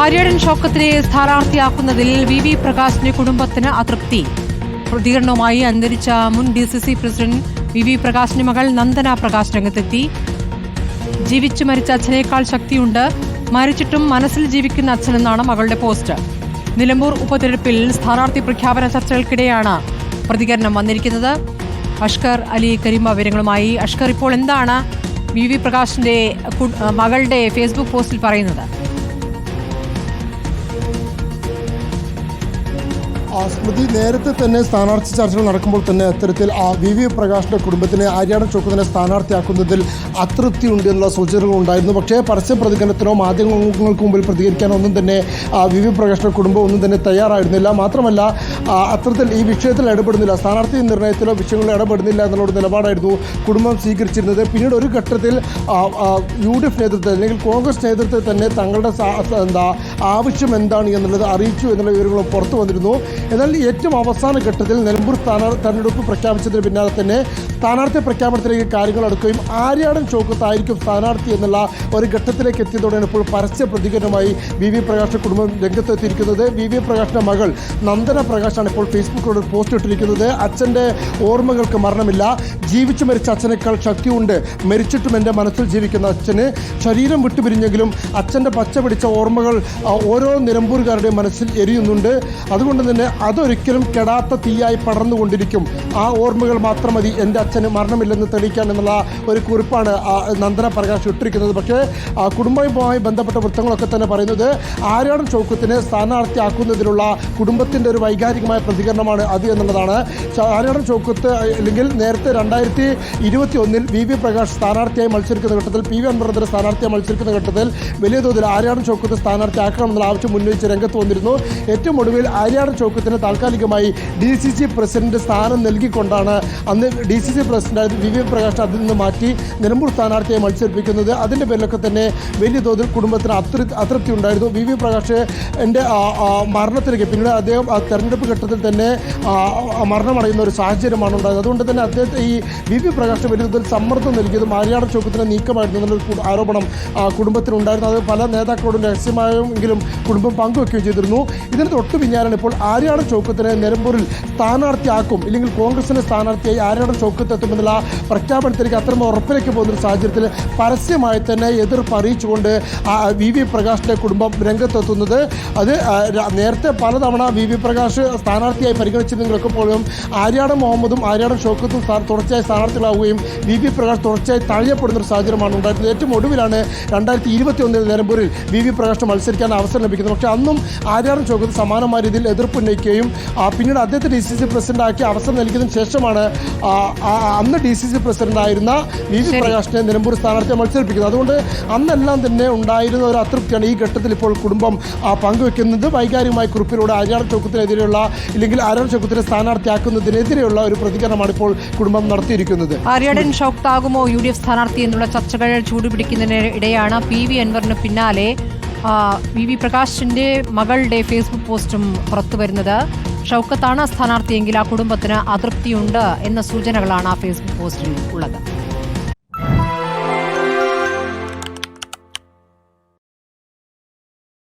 ആര്യാടൻ ഷോക്കത്തിനെ സ്ഥാനാർത്ഥിയാക്കുന്നതിൽ V V പ്രകാശിന്റെ കുടുംബത്തിന് അതൃപ്തി. പ്രതികരണവുമായി അന്തരിച്ച മുൻ D C C president V V പ്രകാശിന്റെ മകൾ നന്ദന പ്രകാശ് രംഗത്തെത്തി. ജീവിച്ചു മരിച്ച അച്ഛനേക്കാൾ ശക്തിയുണ്ട്. മരിച്ചിട്ടും മനസ്സിൽ ജീവിക്കുന്ന അച്ഛനെന്നാണ് മകളുടെ പോസ്റ്റ്. നിലമ്പൂർ ഉപതെരഞ്ഞെടുപ്പിൽ സ്ഥാനാർത്ഥി പ്രഖ്യാപന ചർച്ചകൾക്കിടെയാണ് പ്രതികരണം വന്നിരിക്കുന്നത്. അഷ്കർ അലി കരീമ വിവരങ്ങളുമായി. അഷ്കർ ഇപ്പോൾ എന്താണ് വി വി പ്രകാശിന്റെ മകളുടെ ഫേസ്ബുക്ക് പോസ്റ്റിൽ പറയുന്നത്? സ്മൃതി നേരത്തെ തന്നെ സ്ഥാനാർത്ഥി ചർച്ചകൾ നടക്കുമ്പോൾ തന്നെ അത്തരത്തിൽ ആ വി വി പ്രകാശിന്റെ കുടുംബത്തിനെ ആര്യാട ചോക്കുതിനെ സ്ഥാനാർത്ഥിയാക്കുന്നതിൽ അതൃപ്തി ഉണ്ട് എന്നുള്ള സൂചനകൾ ഉണ്ടായിരുന്നു. പക്ഷേ പരസ്യ പ്രതികരണത്തിനോ മാധ്യമങ്ങൾക്ക് മുമ്പിൽ പ്രതികരിക്കാനോ ഒന്നും തന്നെ ആ വി വി പ്രകാശിന്റെ കുടുംബം ഒന്നും തന്നെ തയ്യാറായിരുന്നില്ല. മാത്രമല്ല അത്തരത്തിൽ ഈ വിഷയത്തിൽ ഇടപെടുന്നില്ല. സ്ഥാനാർത്ഥി നിർണയത്തിലോ വിഷയങ്ങളിൽ ഇടപെടുന്നില്ല എന്നുള്ള നിലപാടായിരുന്നു കുടുംബം സ്വീകരിച്ചിരുന്നത്. പിന്നീട് ഒരു ഘട്ടത്തിൽ യു ഡി എഫ് നേതൃത്വം അല്ലെങ്കിൽ കോൺഗ്രസ് നേതൃത്വത്തെ തന്നെ തങ്ങളുടെ എന്താ ആവശ്യം എന്താണ് എന്നുള്ളത് അറിയിച്ചു എന്നുള്ള വിവരങ്ങളും പുറത്തു വന്നിരുന്നു. എന്നാൽ ഏറ്റവും അവസാന ഘട്ടത്തിൽ നിലമ്പൂർ സ്ഥാനാർത്ഥി തെരഞ്ഞെടുപ്പ് പ്രഖ്യാപിച്ചതിന് പിന്നാലെ തന്നെ സ്ഥാനാർത്ഥി പ്രഖ്യാപനത്തിലേക്ക് കാര്യങ്ങൾ അടുക്കുകയും ആര്യാടൻ ചോക്കത്തായിരിക്കും സ്ഥാനാർത്ഥി എന്നുള്ള ഒരു ഘട്ടത്തിലേക്ക് എത്തിയതോടെയാണ് ഇപ്പോൾ പരസ്യ പ്രതികരണമായി വി വി പ്രകാശ് കുടുംബം രംഗത്തെത്തിയിരിക്കുന്നത്. വി വി പ്രകാശിന്റെ മകൾ നന്ദന പ്രകാശാണ് ഇപ്പോൾ ഫേസ്ബുക്കിലൂടെ പോസ്റ്റ് ഇട്ടിരിക്കുന്നത്. അച്ഛന്റെ ഓർമ്മകൾക്ക് മരണമില്ല. ജീവിച്ചു മരിച്ച അച്ഛനേക്കാൾ ശക്തിയുണ്ട്. മരിച്ചിട്ടും എന്റെ മനസ്സിൽ ജീവിക്കുന്ന അച്ഛന് ശരീരം വിട്ടുപിരിഞ്ഞെങ്കിലും അച്ഛന്റെ പച്ച പിടിച്ച ഓർമ്മകൾ ഓരോ നിലമ്പൂരുകാരുടെയും മനസ്സിൽ എരിയുന്നുണ്ട്. അതുകൊണ്ട് തന്നെ അതൊരിക്കലും കെടാത്ത തീയായി പടർന്നുകൊണ്ടിരിക്കും. ആ ഓർമ്മകൾ മാത്രം മതി എന്റെ അച്ഛന് മരണമില്ലെന്ന് തെളിയിക്കാൻ എന്നുള്ള ഒരു കുറിപ്പാണ് നന്ദന പ്രകാശ് ഇട്ടിരിക്കുന്നത്. പക്ഷേ കുടുംബവുമായി ബന്ധപ്പെട്ട വൃത്തങ്ങളൊക്കെ തന്നെ പറയുന്നത് ആര്യാടൻ ചൗക്കത്തിനെ സ്ഥാനാർത്ഥിയാക്കുന്നതിലുള്ള കുടുംബത്തിന്റെ ഒരു വൈകാരികമായ പ്രതികരണമാണ് അത് എന്നുള്ളതാണ്. ആരാണ് ചൗക്കത്ത് അല്ലെങ്കിൽ നേരത്തെ രണ്ടായിരത്തി ഇരുപത്തി ഒന്നിൽ വി വി പ്രകാശ് സ്ഥാനാർത്ഥിയായി മത്സരിക്കുന്ന ഘട്ടത്തിൽ പി വി അൻവറിന്റെ സ്ഥാനാർത്ഥിയായി മത്സരിക്കുന്ന ഘട്ടത്തിൽ വലിയ തോതിൽ ആര്യാടൻ ചൗക്കത്ത് സ്ഥാനാർത്ഥിയാക്കണമെന്നുള്ള ആവശ്യം ഉന്നയിച്ച് രംഗത്ത് വന്നിരുന്നു. ഏറ്റവും ഒടുവിൽ ആര്യാടൻ ചൗക്കത്തിന് താൽക്കാലികമായി ഡി സി സി പ്രസിഡന്റ് സ്ഥാനം നൽകിക്കൊണ്ടാണ് അന്ന് D C C president V V Prakash അതിൽ നിന്ന് മാറ്റി നിലമ്പൂർ സ്ഥാനാർത്ഥിയെ മത്സരിപ്പിക്കുന്നത്. അതിന്റെ പേരിലൊക്കെ തന്നെ വലിയ തോതിൽ കുടുംബത്തിന് അതൃപ്തി അതൃപ്തി ഉണ്ടായിരുന്നു. വി വി പ്രകാശ് എന്റെ മരണത്തിലേക്ക് പിന്നീട് അദ്ദേഹം ആ തെരഞ്ഞെടുപ്പ് ഘട്ടത്തിൽ തന്നെ മരണമടയുന്ന ഒരു സാഹചര്യമാണ് ഉണ്ടായത്. അതുകൊണ്ട് തന്നെ അദ്ദേഹത്തെ ഈ വി വി പ്രകാശ് വലിയ തോതിൽ സമ്മർദ്ദം നൽകിയത് മാര്യാട ചോക്കത്തിന് നീക്കമായിരുന്നു എന്നുള്ളൊരു ആരോപണം കുടുംബത്തിനുണ്ടായിരുന്നു അത് പല നേതാക്കളോടും രഹസ്യമായെങ്കിലും കുടുംബം പങ്കുവെക്കുകയും ചെയ്തിരുന്നു. ഇതിന് തൊട്ട് പിന്നാലാണ് ഇപ്പോൾ ആര്യാടൻ ചോക്കത്തിനെ നിലമ്പൂരിൽ സ്ഥാനാർത്ഥിയാക്കും ഇല്ലെങ്കിൽ കോൺഗ്രസിന്റെ സ്ഥാനാർത്ഥിയായി ആര്യാടൻ ചോക്കത്ത് എത്തുമെന്നുള്ള പ്രഖ്യാപനത്തിലേക്ക് അത്തരം ഉറപ്പിലേക്ക് പോകുന്ന ഒരു സാഹചര്യത്തിൽ പരസ്യമായി തന്നെ എതിർപ്പ് അറിയിച്ചുകൊണ്ട് വി വി പ്രകാശിന്റെ കുടുംബം രംഗത്തെത്തുന്നത്. അത് നേരത്തെ പലതവണ വി വി പ്രകാശ് സ്ഥാനാർത്ഥിയായി പരിഗണിച്ചിരുന്നെങ്കിലൊക്കെ പോലും ആര്യാടം മുഹമ്മദും ആര്യാടം ഷോക്കത്തും തുടർച്ചയായി സ്ഥാനാർത്ഥികളാവുകയും വി വി പ്രകാശ് തുടർച്ചയായി തഴയപ്പെടുന്ന ഒരു സാഹചര്യമാണ് ഉണ്ടായിരുന്നത്. ഏറ്റവും ഒടുവിലാണ് രണ്ടായിരത്തി ഇരുപത്തി ഒന്നിൽ നിലമ്പൂരിൽ വി വി പ്രകാശിന് മത്സരിക്കാൻ അവസരം ലഭിക്കുന്നത്. പക്ഷേ അന്നും ആര്യാടം ഷോക്കത്ത് സമാനമായ രീതിയിൽ എതിർപ്പ് ഉന്നയിക്കുകയും പിന്നീട് അദ്ദേഹത്തെ ഡി സി സി പ്രസിഡന്റാക്കി അവസരം നൽകിയതിനു ശേഷമാണ് ആ, അന്ന് ഡി സി സി പ്രസിഡന്റായിരുന്ന വി വി. പ്രകാശിനെ നിലമ്പൂർ സ്ഥാനാർത്ഥിയെ മത്സരിപ്പിക്കുന്നത്. അതുകൊണ്ട് അന്നെല്ലാം തന്നെ ഉണ്ടായിരുന്ന ഒരു അതൃപ്തിയാണ് ഈ ഘട്ടത്തിൽ ഇപ്പോൾ കുടുംബം പങ്കുവെക്കുന്നത്. വൈകാരികമായ കുറിപ്പിലൂടെ അരയാൾ ചോക്കത്തിനെതിരെയുള്ള ഇല്ലെങ്കിൽ അരയാൾ ചോക്കത്തിനെ സ്ഥാനാർത്ഥിയാക്കുന്നതിനെതിരെയുള്ള ഒരു പ്രതികരണമാണ് ഇപ്പോൾ കുടുംബം നടത്തിയിരിക്കുന്നത്. ആര്യാടൻ ഷൗക്താകുമോ യു ഡി എഫ് സ്ഥാനാർത്ഥി എന്നുള്ള ചർച്ചകൾ ചൂടുപിടിക്കുന്നതിനിടെയാണ് പി വി അൻവറിന് പിന്നാലെ വി വി പ്രകാശിന്റെ മകളുടെ ഫേസ്ബുക്ക് പോസ്റ്റും പുറത്തു വരുന്നത് ഷൗക്കത്താണ് സ്ഥാനാർത്ഥിയെങ്കിൽ ആ കുടുംബത്തിന് അതൃപ്തിയുണ്ട് എന്ന സൂചനകളാണ് ആ ഫേസ്ബുക്ക് പോസ്റ്റിൽ ഉള്ളത്.